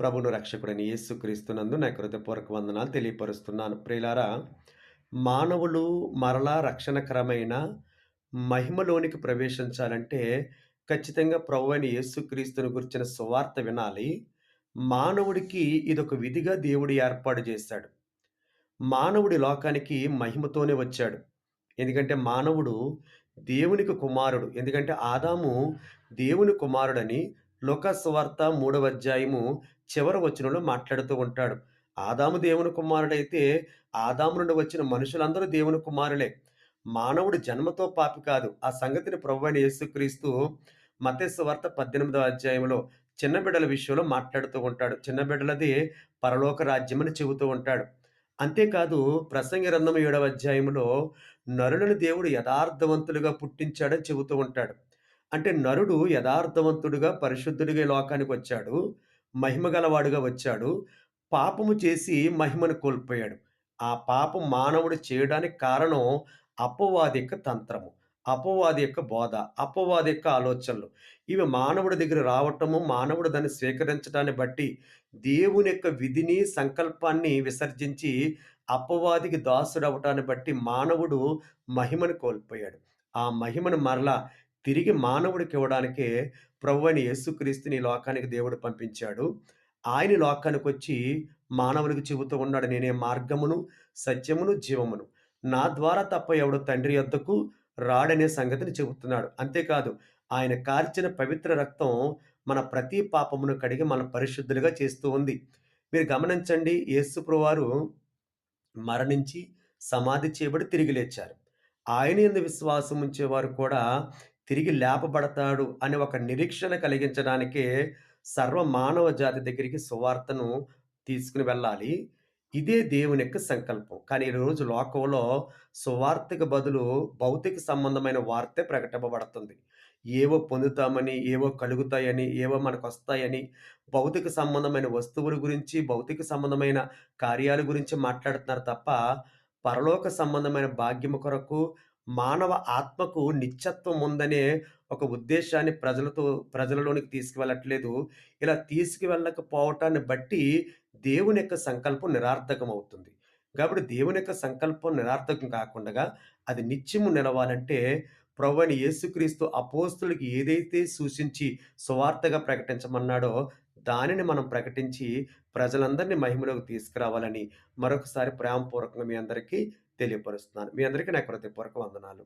ప్రభును రక్షకుడైన యేసుక్రీస్తునందు నా హృదయపూర్వక వందనాలు తెలియపరుస్తున్నాను. ప్రియులారా, మానవులు మరలా రక్షణకరమైన మహిమలోనికి ప్రవేశించాలంటే ఖచ్చితంగా ప్రభువైన యేసుక్రీస్తుని గురించిన సువార్త వినాలి. మానవుడికి ఇదొక విధిగా దేవుడు ఏర్పాటు చేశాడు. మానవుడి లోకానికి మహిమతోనే వచ్చాడు. ఎందుకంటే మానవుడు దేవునికి కుమారుడు. ఎందుకంటే ఆదాము దేవుని కుమారుడని లోకస్వార్త మూడవ అధ్యాయము చివరి వచనంలో మాట్లాడుతూ ఉంటాడు. ఆదాము దేవుని కుమారుడైతే ఆదాము నుండి వచ్చిన మనుషులందరూ దేవుని కుమారులే. మానవుడు జన్మతో పాపి కాదు. ఆ సంగతిని ప్రభువైన యేసుక్రీస్తు మత్తయి సువార్త 18వ అధ్యాయంలో చిన్న బిడ్డల విషయంలో మాట్లాడుతూ ఉంటాడు. చిన్న బిడ్డలది పరలోక రాజ్యమని చెబుతూ ఉంటాడు. అంతేకాదు ప్రసంగి గ్రంథం ఏడవ అధ్యాయంలో నరులను దేవుడు యథార్థవంతులుగా పుట్టించాడని చెబుతూ ఉంటాడు. అంటే నరుడు యథార్థవంతుడుగా, పరిశుద్ధుడిగా లోకానికి వచ్చాడు. మహిమ గలవాడుగా వచ్చాడు. పాపము చేసి మహిమను కోల్పోయాడు. ఆ పాపం మానవుడు చేయడానికి కారణం అపవాది యొక్క తంత్రము. అపవాది యొక్క బోధ, అపవాది యొక్క ఆలోచనలు. ఇవి మానవుడి దగ్గర రావటము, మానవుడు దాన్ని స్వీకరించడాన్ని బట్టి దేవుని యొక్క విధిని, సంకల్పాన్ని విసర్జించి అపవాదికి దాసుడవటాన్ని బట్టి మానవుడు మహిమను కోల్పోయాడు. ఆ మహిమను మరలా తిరిగి మానవుడికి ఇవ్వడానికే ప్రభువైన యేసుక్రీస్తుని లోకానికి దేవుడు పంపించాడు. ఆయన లోకానికి వచ్చి మానవునికి చెబుతూ ఉన్నాడు. నేనే మార్గమును, సత్యమును, జీవమును. నా ద్వారా తప్ప ఎవడు తండ్రి యొద్దకు రాడనే సంగతిని చెబుతున్నాడు. అంతేకాదు ఆయన కార్చిన పవిత్ర రక్తం మన ప్రతి పాపమును కడిగి మన పరిశుద్ధులుగా చేస్తూ ఉంది. మీరు గమనించండి యేసు మరణించి సమాధి చేయబడి తిరిగి లేచారు. ఆయన ఎందు విశ్వాసం ఉంచేవారు కూడా తిరిగి లేపబడతాడు అనే ఒక నిరీక్షణ కలిగించడానికే సర్వ మానవ జాతి దగ్గరికి సువార్తను తీసుకుని వెళ్ళాలి. ఇదే దేవుని యొక్క సంకల్పం. కానీ ఈరోజు లోకంలో సువార్తకు బదులు భౌతిక సంబంధమైన వార్తే ప్రకటింపబడుతుంది. ఏవో పొందుతామని, ఏవో కలుగుతాయని, ఏవో మనకొస్తాయని, భౌతిక సంబంధమైన వస్తువుల గురించి, భౌతిక సంబంధమైన కార్యాల గురించి మాట్లాడుతున్నారు తప్ప, పరలోక సంబంధమైన భాగ్యము కొరకు, మానవ ఆత్మకు నిత్యత్వం ఉందనే ఒక ఉద్దేశాన్ని ప్రజలతో ప్రజలలోనికి తీసుకువెళ్ళట్లేదు. ఇలా తీసుకువెళ్ళకపోవటాన్ని బట్టి దేవుని యొక్క సంకల్పం నిరార్థకం అవుతుంది కాబట్టి దేవుని యొక్క సంకల్పం నిరార్థకం కాకుండా అది నిత్యము నిలవాలంటే ప్రభువైన యేసుక్రీస్తు అపోస్తులకి ఏదైతే సూచించి సువార్తగా ప్రకటించమన్నాడో దానిని మనం ప్రకటించి ప్రజలందరినీ మహిమలోకి తీసుకురావాలని మరొకసారి ప్రేమపూర్వకంగా మీ అందరికీ తెలియపరుస్తున్నాను. మీ అందరికీ నా కృతపూర్వక వందనాలు.